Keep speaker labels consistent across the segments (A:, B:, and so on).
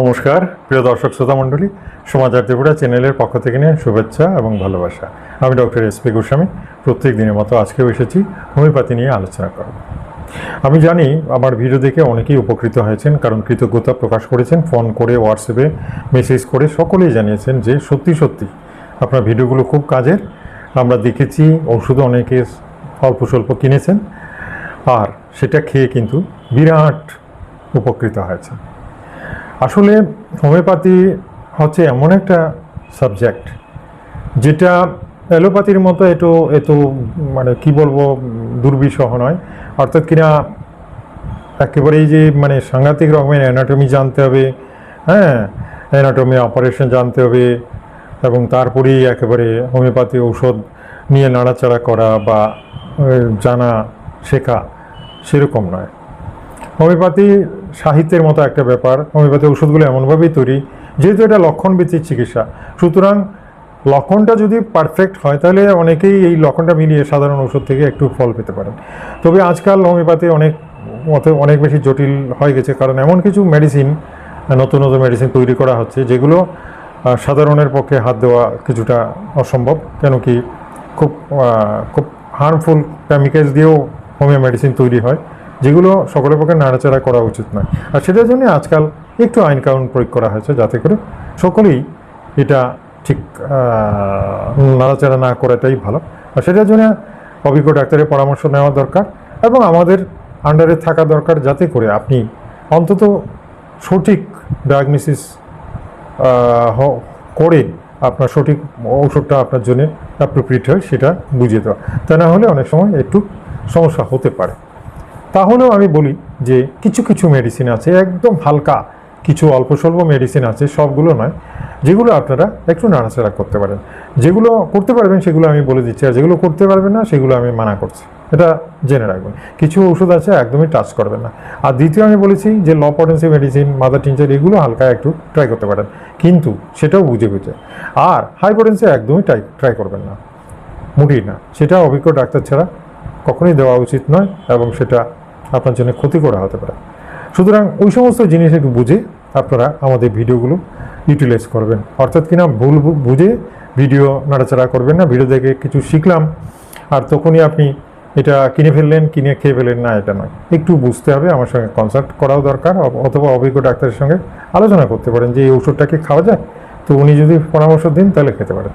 A: নমস্কার, প্রিয় দর্শক শ্রোতা মণ্ডলী সমাচার ত্রিপুরা চ্যানেলের পক্ষ থেকে নিয়ে শুভেচ্ছা এবং ভালোবাসা। আমি ডক্টর এস পি গোস্বামী, প্রত্যেক দিনের মতো আজকেও এসেছি, হোমিওপ্যাথি নিয়ে আলোচনা করব। আমি জানি আমার ভিডিও দেখে অনেকেই উপকৃত হয়েছেন, কারণ কৃতজ্ঞতা প্রকাশ করেছেন, ফোন করে, হোয়াটসঅ্যাপে মেসেজ করে সকলেই জানিয়েছেন যে সত্যি সত্যি আপনার ভিডিওগুলো খুব কাজের। আমরা দেখেছি ওষুধ অনেকে অল্প স্বল্প কিনেছেন, আর সেটা খেয়ে কিন্তু বিরাট উপকৃত হয়েছে আসলে হোমিওপ্যাথি হচ্ছে এমন একটা সাবজেক্ট যেটা অ্যালোপ্যাথির মতো এত এত মানে কি বলব, দুর্বিষহ নয়। অর্থাৎ কিনা একেবারেই যে মানে সাংঘাতিক রকমের অ্যানাটমি জানতে হবে হ্যাঁ? অ্যানাটমি অপারেশন জানতে হবে এবং তারপরেই একেবারে হোমিওপ্যাথি ঔষধ নিয়ে নাড়াচাড়া করা বা জানা, শেখা সেরকম নয়। হোমিওপ্যাথি সাহিত্যের মতো একটা ব্যাপার, হোমিওপ্যাথি ওষুধগুলো এমনভাবেই তৈরি, যেহেতু এটা লক্ষণভিত্তিক চিকিৎসা। সুতরাং লক্ষণটা যদি পারফেক্ট হয়, তাহলে অনেকেই এই লক্ষণটা মিলিয়ে সাধারণ ওষুধ থেকে একটু ফল পেতে পারেন। তবে আজকাল হোমিওপ্যাথি অনেক, মতে অনেক বেশি জটিল হয়ে গেছে, কারণ এমন কিছু মেডিসিন নতুন নতুন মেডিসিন তৈরি করা হচ্ছে, যেগুলো সাধারণের পক্ষে হাত দেওয়া কিছুটা অসম্ভব কেন কি খুব খুব হার্মফুল কেমিক্যাল দিয়েও হোমিও মেডিসিন তৈরি হয়। যেগুলো সকলের পক্ষে নাড়াচাড়া করা উচিত নয়। আর সেটার জন্য আজকাল একটু আইন কানুন প্রয়োগ করা হয়েছে যাতে করে সকলেই এটা ঠিক নাড়াচাড়া না করাটাই ভালো। আর সেটার জন্য অভিজ্ঞ ডাক্তারের পরামর্শ নেওয়া দরকার এবং আমাদের আন্ডারে থাকা দরকার যাতে করে আপনি অন্তত সঠিক ডায়াগনোসিস করে আপনার সঠিক ঔষধটা আপনার জন্য অ্যাপ্রোপ্রিয়েট হয় সেটা বুঝিয়ে দেওয়া। তা না হলে অনেক সময় একটু সমস্যা হতে পারে। তাহলেও আমি বলি যে কিছু কিছু মেডিসিন আছে, একদম হালকা কিছু অল্প স্বল্প মেডিসিন আছে, সবগুলো নয়, যেগুলো আপনারা একটু নাড়াচাড়া করতে পারেন। যেগুলো করতে পারবেন সেগুলো আমি বলে দিচ্ছি, আর যেগুলো করতে পারবেন না সেগুলো আমি মানা করছি। এটা জেনে রাখবেন। কিছু ওষুধ আছে, একদমই টাচ করবেন না। আর দ্বিতীয় আমি বলেছি যে low potency medicine mother tincture এগুলো হালকা একটু ট্রাই করতে পারেন। কিন্তু সেটাও বুঝে বুঝে। আর হাই পটেন্সি একদমই ট্রাই ট্রাই করবেন না। মোটেই না। সেটা অভিজ্ঞ ডাক্তার ছাড়া কখনোই দেওয়া উচিত নয় এবং সেটা আপনার জন্য ক্ষতি করা হতে পারে। সুতরাং ওই সমস্ত জিনিস একটু বুঝে আপনারা আমাদের ভিডিওগুলো ইউটিলাইজ করবেন। অর্থাৎ কিনা ভুল বুঝে ভিডিও নাড়াচাড়া করবেন না, ভিডিও দেখে কিছু শিখলাম, আর তখনই আপনি এটা কিনে ফেললেন, কিনে খেয়ে ফেললেন, না, এটা নয়। একটু বুঝতে হবে, আমার সঙ্গে কনসাল্ট করাও দরকার অথবা অভিজ্ঞ ডাক্তারের সঙ্গে আলোচনা করতে পারেন যে, এই ওষুধটা কি খাওয়া যায়? তো উনি যদি পরামর্শ দিন, তাহলে খেতে পারেন।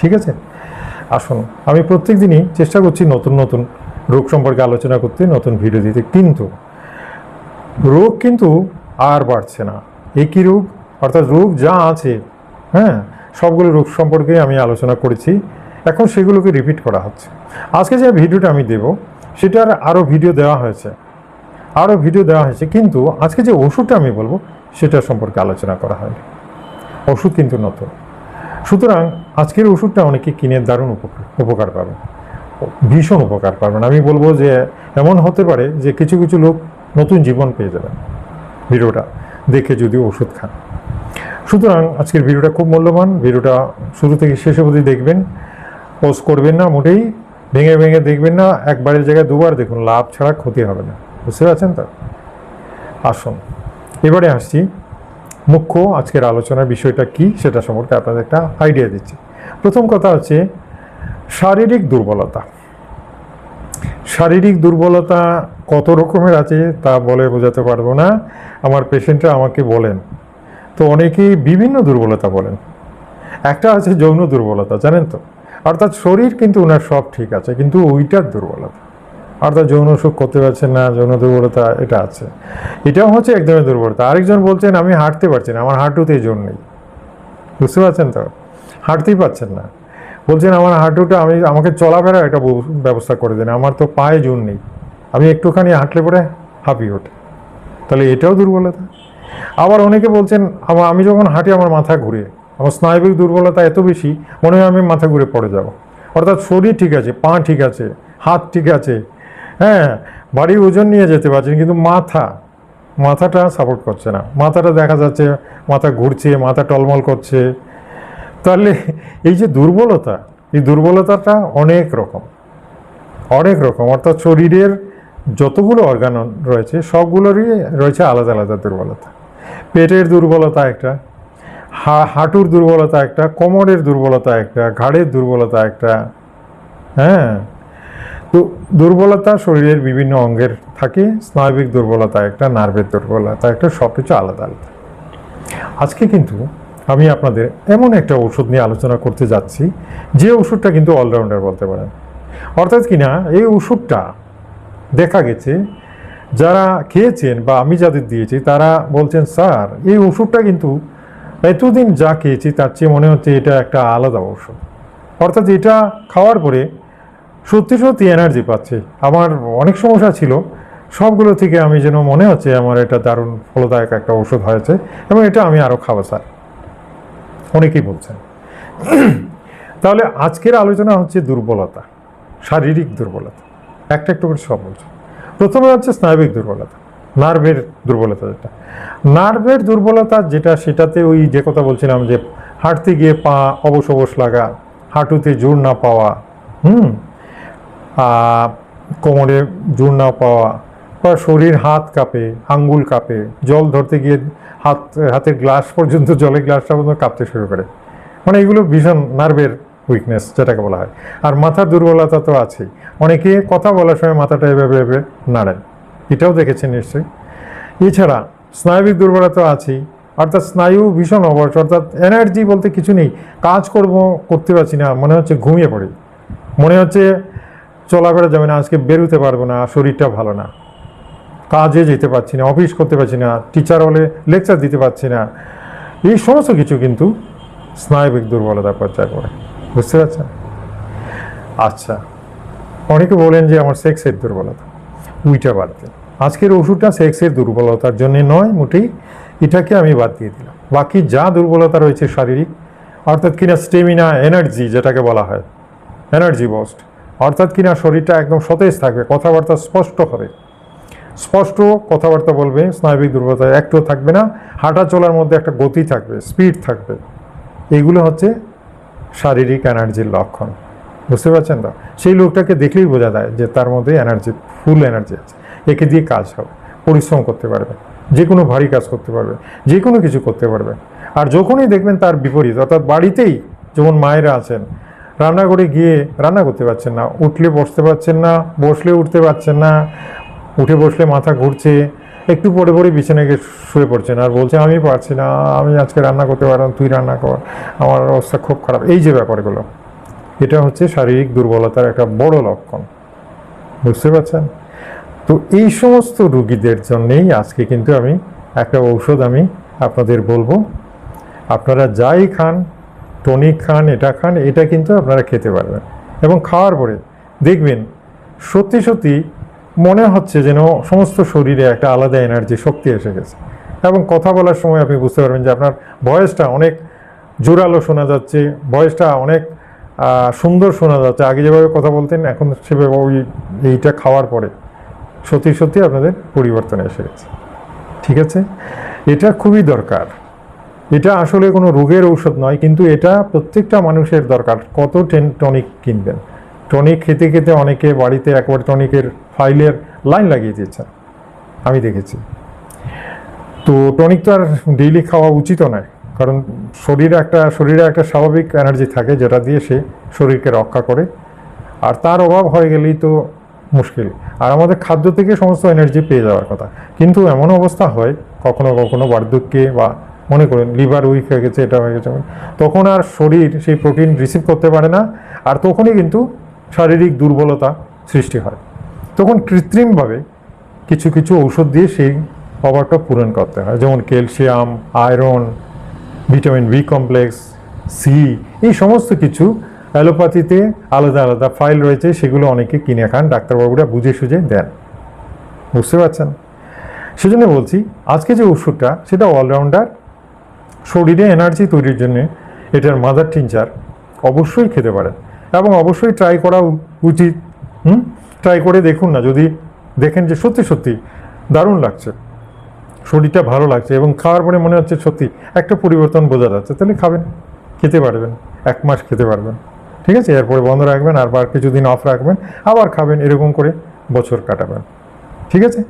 A: ঠিক আছে? আসুন, আমি প্রত্যেক দিনই চেষ্টা করছি নতুন নতুন রোগ সম্পর্কে আলোচনা করতে নতুন ভিডিও দিতে কিন্তু রোগ কিন্তু আর বাড়ছে না। একই রোগ, অর্থাৎ রোগ যা আছে হ্যাঁ সবগুলো রোগ সম্পর্কে আমি আলোচনা করেছি। এখন সেগুলোকে রিপিট করা হচ্ছে। আজকে যে ভিডিওটা আমি দেব, সেটার আরও ভিডিও দেওয়া হয়েছে। আরও ভিডিও দেওয়া হয়েছে, কিন্তু আজকে যে ওষুধটা আমি বলব, সেটা সম্পর্কে আলোচনা করা হয়নি। ওষুধ কিন্তু নতুন। সুতরাং আজকের ওষুধটা অনেকে কিনে দারুণ উপকার উপকার পাবে। ভীষণ উপকার পাবেন আমি বলব যে এমন হতে পারে যে কিছু কিছু লোক নতুন জীবন পেয়ে যাবেন। ভিডিওটা দেখে যদি ওষুধ খান। সুতরাং আজকের ভিডিওটা খুব মূল্যবান। ভিডিওটা শুরু থেকে শেষ অবধি দেখবেন। পোজ করবেন না মোটেই। ভেঙে ভেঙে দেখবেন না। একবারের জায়গায় দুবার দেখুন। লাভ ছাড়া ক্ষতি হবে না। বুঝতে পারছেন তো? আসুন। এবারে আসছি। মুখ্য আজকের আলোচনার বিষয়টা কি সেটা সম্পর্কে আপনাদের একটা আইডিয়া দিচ্ছি। প্রথম কথা হচ্ছে শারীরিক দুর্বলতা। শারীরিক দুর্বলতা কত রকমের আছে তা বলে বোঝাতে পারব না। আমার পেশেন্টরা আমাকে বলেন। তো অনেকেই বিভিন্ন দুর্বলতা বলেন। একটা আছে যৌন দুর্বলতা, জানেন তো? অর্থাৎ শরীর কিন্তু ওনার সব ঠিক আছে, কিন্তু ওইটার দুর্বলতা। অর্থাৎ যৌন সুখ করতে পারছেন না, যৌন দুর্বলতা এটা আছে। এটাও হচ্ছে এক ধরনের দুর্বলতা। আরেকজন বলছেন, আমি হাঁটতে পারছি না, আমার হাঁটুতে জোর নেই। বুঝতে পারছেন তো? হাঁটতেই পারছেন না। বলছেন, আমার হাঁটুটা, আমি, আমাকে চলাফেরা একটা ব্যবস্থা করে দেন। আমার তো পায়ে জোর নেই। আমি একটুখানি হাঁটলে পরে হাঁপিয়ে ওঠে। তাহলে এটাও দুর্বলতা? আবার অনেকে বলছেন আমার আমি যখন হাঁটি, আমার মাথা ঘুরে। আমার স্নায়বিক দুর্বলতা এত বেশি, মনে হয় আমি মাথা ঘুরে পড়ে যাব। অর্থাৎ শরীর ঠিক আছে, পা ঠিক আছে, হাত ঠিক আছে। হ্যাঁ বাড়ি ওজন নিয়ে যেতে পারছেন, কিন্তু মাথা, মাথাটা সাপোর্ট করছে না। মাথাটা দেখা যাচ্ছে, মাথা ঘুরছে, মাথা টলমল করছে। তাহলে এই যে দুর্বলতা, এই দুর্বলতাটা অনেক রকম অনেক রকম। অর্থাৎ শরীরের যতগুলো অর্গান রয়েছে, সবগুলোরই রয়েছে আলাদা আলাদা দুর্বলতা। পেটের দুর্বলতা একটা, হা- হাঁটুর দুর্বলতা একটা, কোমরের দুর্বলতা একটা, ঘাড়ের দুর্বলতা একটা হ্যাঁ? তো দুর্বলতা শরীরের বিভিন্ন অঙ্গের থাকে, স্নায়বিক দুর্বলতা একটা, নার্ভের দুর্বলতা একটা সব কিছু আলাদা আলাদা। আজকে কিন্তু আমি আপনাদের এমন একটা ওষুধ নিয়ে আলোচনা করতে যাচ্ছি, যে ওষুধটা কিন্তু অলরাউন্ডার বলতে পারেন। অর্থাৎ কিনা এই ওষুধটা দেখা গেছে, যারা খেয়েছেন বা আমি যাদের দিয়েছি, তারা বলছেন, স্যার, এই ওষুধটা কিন্তু এতদিন যা খেয়েছি, তার চেয়ে মনে হচ্ছে এটা একটা আলাদা ওষুধ। অর্থাৎ এটা খাওয়ার পরে সত্যি সত্যি এনার্জি পাচ্ছি। আমার অনেক সমস্যা ছিল, সবগুলো থেকে আমি যেন মনে হচ্ছে আমার এটা দারুণ ফলদায়ক একটা ওষুধ হয়েছে, এবং এটা আমি আরও খাব, স্যার। অনেকেই বলছেন। তাহলে আজকের আলোচনা হচ্ছে দুর্বলতা, শারীরিক দুর্বলতা। একটা একটু করে সব বলছি। প্রথমে হচ্ছে স্নায়বিক দুর্বলতা, নার্ভের দুর্বলতা যেটা। নার্ভের দুর্বলতা যেটা, সেটাতে ওই যে কথা বলছিলাম যে হাঁটতে গিয়ে পা অবশ অবশ লাগা, হাঁটুতে জোর না পাওয়া, হুম কোমরে জোর না পাওয়া বা শরীর, হাত কাঁপে, আঙ্গুল কাঁপে, জল ধরতে গিয়ে হাত, হাতের গ্লাস পর্যন্ত, জলের গ্লাসটা পর্যন্ত কাঁপতে শুরু করে। মানে এগুলো ভীষণ নার্ভের উইকনেস যেটাকে বলা হয়। আর মাথার দুর্বলতা তো আছেই। অনেকে কথা বলার সময় মাথাটা এভাবে এভাবে নাড়েন। এটাও দেখেছেন নিশ্চয়ই। এছাড়া স্নায়বিক দুর্বলতা আছেই। অর্থাৎ স্নায়ু ভীষণ অবশ, অর্থাৎ এনার্জি বলতে কিছু নেই। কাজ করব করতে পারছি না, মনে হচ্ছে ঘুমিয়ে পড়ি। মনে হচ্ছে চলাফেরা যাবে না, আজকে বেরোতে পারব না, শরীরটা ভালো না। কাজে যেতে পারছি না অফিস করতে পারছি না টিচার হলে লেকচার দিতে পারছি না। এই সমস্ত কিছু কিন্তু স্নায়বিক দুর্বলতা পর্যায়ে পড়ে বুঝতে পারছেন? আচ্ছা অনেকে বলেন যে আমার সেক্সের দুর্বলতা উইটা বাদ দিন। আজকের ওষুধটা সেক্সের দুর্বলতার জন্য নয় মোটেই, এটাকে আমি বাদ দিয়ে দিলাম। বাকি যা দুর্বলতা রয়েছে শারীরিক, অর্থাৎ কিনা স্টেমিনা এনার্জি যেটাকে বলা হয় এনার্জি বস্ট অর্থাৎ কিনা শরীরটা একদম সতেজ থাকবে, কথাবার্তা স্পষ্ট হবে। স্পষ্ট কথাবার্তা বলবে, স্নায়বিক দুর্বলতা একটু থাকবে না, হাঁটা চলার মধ্যে একটা গতি থাকবে স্পিড থাকবে। এইগুলো হচ্ছে শারীরিক এনার্জির লক্ষণ। বুঝতে পারছেন তো? সেই লোকটাকে দেখলেই বোঝা যায় যে তার মধ্যে এনার্জি, ফুল এনার্জি আছে। একে দিয়ে কাজ হবে, পরিশ্রম করতে পারবে, যে কোনো ভারী কাজ করতে পারবে, যে কোনো কিছু করতে পারবে। আর যখনই দেখবেন তার বিপরীত, অর্থাৎ বাড়িতেই যেমন মায়েরা আছেন, রান্নাঘরে গিয়ে রান্না করতে পারছেন না, উঠলে বসতে পারছেন না, বসলে উঠতে পারছেন না উঠে বসলে মাথা ঘুরছে, একটু পরে পরে বিছানায় গিয়ে শুয়ে পড়ছেন আর বলছে, আমি পারছি না, আমি আজকে রান্না করতে পারলাম, তুই রান্না কর, আমার অবস্থা খুব খারাপ। এই যে ব্যাপারগুলো, এটা হচ্ছে শারীরিক দুর্বলতার একটা বড় লক্ষণ। বুঝতে পারছেন? তো এই সমস্ত রুগীদের জন্যেই আজকে কিন্তু আমি একটা ঔষধ আমি আপনাদের বলব। আপনারা যাই খান, টনিক খান, এটা খান, এটা কিন্তু আপনারা খেতে পারবেন। এবং খাওয়ার পরে দেখবেন, সত্যি সত্যি মনে হচ্ছে যেন সমস্ত শরীরে একটা আলাদা এনার্জি শক্তি এসে গেছে। এবং কথা বলার সময় আপনি বুঝতে পারবেন যে আপনার ভয়েসটা অনেক জোরালো শোনা যাচ্ছে ভয়েসটা অনেক সুন্দর শোনা যাচ্ছে। আগে যেভাবে কথা বলতেন, এখন সেভাবে ওই, এইটা খাওয়ার পরে সত্যি সত্যি আপনাদের পরিবর্তন এসে গেছে। ঠিক আছে? এটা খুবই দরকার। এটা আসলে কোনো রোগের ঔষধ নয়, কিন্তু এটা প্রত্যেকটা মানুষের দরকার, কত টেন টনিক কিনবেন। টনিক খেতে খেতে অনেকে বাড়িতে একবার টনিকের ফাইলের লাইন লাগিয়ে দিয়েছেন। আমি দেখেছি। তো টনিক তো আর ডেইলি খাওয়া উচিত নয়, কারণ শরীরে একটা শরীরে একটা স্বাভাবিক এনার্জি থাকে যেটা দিয়ে সে শরীরকে রক্ষা করে। আর তার অভাব হয়ে গেলেই তো মুশকিল। আর আমাদের খাদ্য থেকে সমস্ত এনার্জি পেয়ে যাওয়ার কথা। কিন্তু এমন অবস্থা হয়, কখনো কখনো বার্ধক্যে বা মনে করেন লিভার উইক হয়ে গেছে, এটা হয়ে গেছে, তখন আর শরীর সেই প্রোটিন রিসিভ করতে পারে না। আর তখনই কিন্তু শারীরিক দুর্বলতা সৃষ্টি হয়। তখন কৃত্রিমভাবে কিছু কিছু ঔষধ দিয়ে সেই অভাবটা পূরণ করতে হয়। যেমন calcium, iron, vitamin B complex, C এই সমস্ত কিছু অ্যালোপ্যাথিতে আলাদা আলাদা ফাইল রয়েছে, সেগুলো অনেকে কিনে খান, ডাক্তারবাবুরা বুঝে সুঝে দেন। বুঝতে পারছেন? সেজন্য বলছি, আজকে যে ওষুধটা, সেটা অলরাউন্ডার শরীরে এনার্জি তৈরির জন্য এটার মাদার টিনচার অবশ্যই খেতে পারেন। এবং অবশ্যই ট্রাই করা উচিত, হুম? ট্রাই করে দেখুন না, যদি দেখেন যে সত্যি সত্যি দারুণ লাগছে। শরীরটা ভালো লাগছে এবং খাওয়ার পরে মনে হচ্ছে সত্যি একটা পরিবর্তন বোঝা যাচ্ছে। তাহলে খাবেন, খেতে পারবেন, এক মাস খেতে পারবেন, ঠিক আছে? এরপরে বন্ধ রাখবেন, আর বার কিছুদিন অফ রাখবেন, আবার খাবেন, এরকম করে বছর কাটাবেন, ঠিক আছে?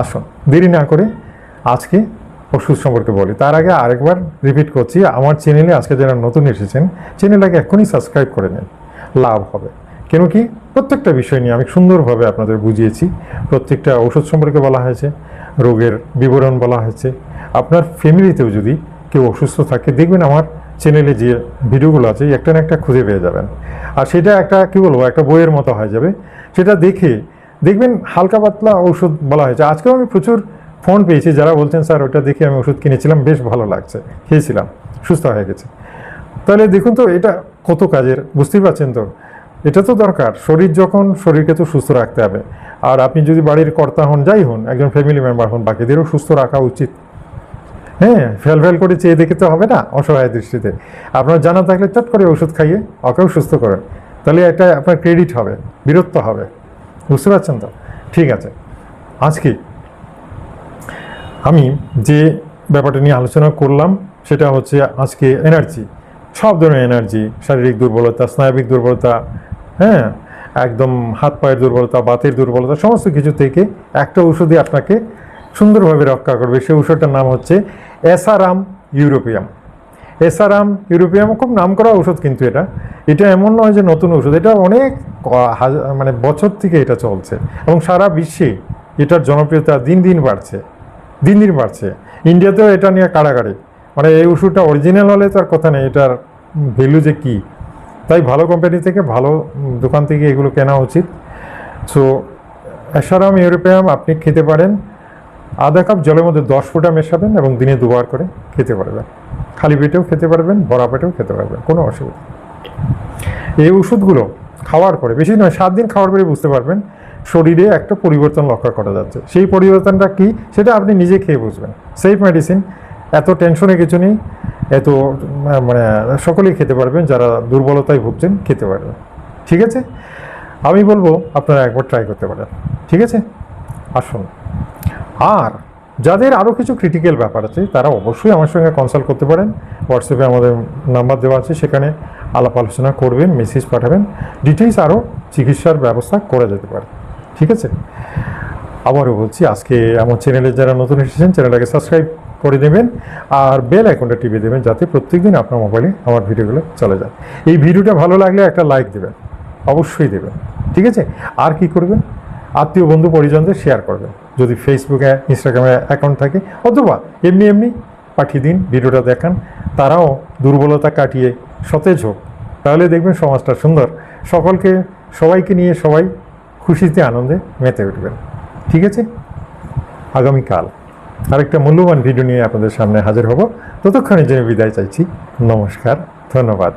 A: আসুন, দেরি না করে আজকে ওষুধ সম্পর্কে বলি। তার আগে আরেকবার রিপিট করছি, আমার চ্যানেলে আজকে যারা নতুন এসেছেন চ্যানেলটাকে এখনই সাবস্ক্রাইব করে নিন। লাভ হবে। কেন কি? প্রত্যেকটা বিষয় নিয়ে আমি সুন্দরভাবে আপনাদের বুঝিয়েছি। প্রত্যেকটা ওষুধ সম্পর্কে বলা হয়েছে, রোগের বিবরণ বলা হয়েছে। আপনার ফ্যামিলিতেও যদি কেউ অসুস্থ থাকে, দেখবেন আমার চ্যানেলে যে ভিডিওগুলো আছে, একটা না একটা খুঁজে পেয়ে যাবেন। আর সেটা একটা, কী বলব, একটা বইয়ের মতো হয়ে যাবে। সেটা দেখে দেখবেন হালকা পাতলা ওষুধ বলা হয়েছে। আজকেও আমি প্রচুর ফোন পেয়েছি, যারা বলছেন, স্যার, ওটা দেখে আমি ওষুধ কিনেছিলাম, বেশ ভালো লাগছে, খেয়েছিলাম, সুস্থ হয়ে গেছে। তাহলে দেখুন তো, এটা কত কাজের? বুঝতেই পারছেন তো? এটা তো দরকার। শরীর যখন, শরীরকে তো সুস্থ রাখতে হবে। আর আপনি যদি বাড়ির কর্তা হন, যাই হন, একজন ফ্যামিলি মেম্বার হন, বাকিদেরও সুস্থ রাখা উচিত। হ্যাঁ ফেল ফেল করে চেয়ে দেখে তো হবে না, অসহায় দৃষ্টিতে। আপনার জানা থাকলে চট করে ওষুধ খাইয়ে ওকেও সুস্থ করেন। তাহলে একটা আপনার ক্রেডিট হবে বীরত্ব হবে। বুঝতে পারছেন তো? ঠিক আছে। আজকে আমি যে ব্যাপারটা নিয়ে আলোচনা করলাম, সেটা হচ্ছে আজকে এনার্জি সব ধরনের এনার্জি শারীরিক দুর্বলতা, স্নায়বিক দুর্বলতা হ্যাঁ একদম হাত পায়ের দুর্বলতা, বাতের দুর্বলতা, সমস্ত কিছু থেকে একটা ওষুধই আপনাকে সুন্দরভাবে রক্ষা করবে। সেই ওষুধটার নাম হচ্ছে এসারাম ইউরোপিয়াম এসারাম ইউরোপিয়াম খুব নাম করা ওষুধ কিন্তু এটা। এটা এমন নয় যে নতুন ওষুধ এটা অনেক মানে বছর থেকে এটা চলছে এবং সারা বিশ্বে এটার জনপ্রিয়তা দিন দিন বাড়ছে, দিন দিন বাড়ছে। ইন্ডিয়াতেও এটা নিয়ে কাড়াকাড়ি মানে এই ওষুধটা অরিজিনাল হলে তার কথা নেই, এটার ভ্যালু যে কী? তাই ভালো কোম্পানি থেকে ভালো দোকান থেকে এগুলো কেনা উচিত। সো অ্যাসারাম ইউরোপিয়াম, আপনি খেতে পারেন। আধা কাপ জলের মধ্যে দশ ফোঁটা মেশাবেন এবং দিনে দুবার করে খেতে পারবেন। খালি পেটেও খেতে পারবেন ভরা পেটেও খেতে পারবেন, কোনো অসুবিধা এই ওষুধগুলো খাওয়ার পরে, বেশি নয়, সাত দিন খাওয়ার পরে বুঝতে পারবেন, শরীরে একটা পরিবর্তন লক্ষ্য করা যাচ্ছে। সেই পরিবর্তনটা কি? সেটা আপনি নিজে খেয়ে বুঝবেন। সেফ মেডিসিন এত টেনশনে কিছু নেই, এত মানে সকলেই খেতে পারবেন, যারা দুর্বলতায় ভুগছেন খেতে পারবেন। ঠিক আছে? আমি বলব, আপনারা একবার ট্রাই করতে পারেন। ঠিক আছে? আসুন। আর, যাদের আরও কিছু ক্রিটিক্যাল ব্যাপার আছে, তারা অবশ্যই আমার সঙ্গে কনসাল্ট করতে পারেন। হোয়াটসঅ্যাপে আমাদের নাম্বার দেওয়া আছে, সেখানে আলাপ আলোচনা করবেন মেসেজ পাঠাবেন। ডিটেলস আরও চিকিৎসার ব্যবস্থা করা যেতে পারে। ঠিক আছে? আবারও বলছি, আজকে আমার চ্যানেলে যারা নতুন এসেছেন চ্যানেলটাকে সাবস্ক্রাইব করে দেবেন আর বেল আইকনটা টিপে দেবেন যাতে প্রত্যেকদিন আপনার মোবাইলে আমার ভিডিওগুলো চলে যায়। এই ভিডিওটা ভালো লাগলে একটা লাইক দেবেন, অবশ্যই দেবেন, ঠিক আছে? আর কি করবেন? আত্মীয়, বন্ধু, পরিজনদের শেয়ার করবেন। যদি ফেসবুকে ইনস্টাগ্রামে অ্যাকাউন্ট থাকে, অথবা এমনি এমনি পাঠিয়ে দিন ভিডিওটা দেখান, তারাও দুর্বলতা কাটিয়ে সতেজ হোক। তাহলে দেখবেন সমাজটা সুন্দর। সকলকে, সবাইকে নিয়ে সবাই খুশিতে, আনন্দে মেতে উঠবেন। ঠিক আছে? আগামীকাল আরেকটা মূল্যবান ভিডিও নিয়ে আপনাদের সামনে হাজির হব। ততক্ষণের জন্য বিদায় চাইছি। নমস্কার, ধন্যবাদ।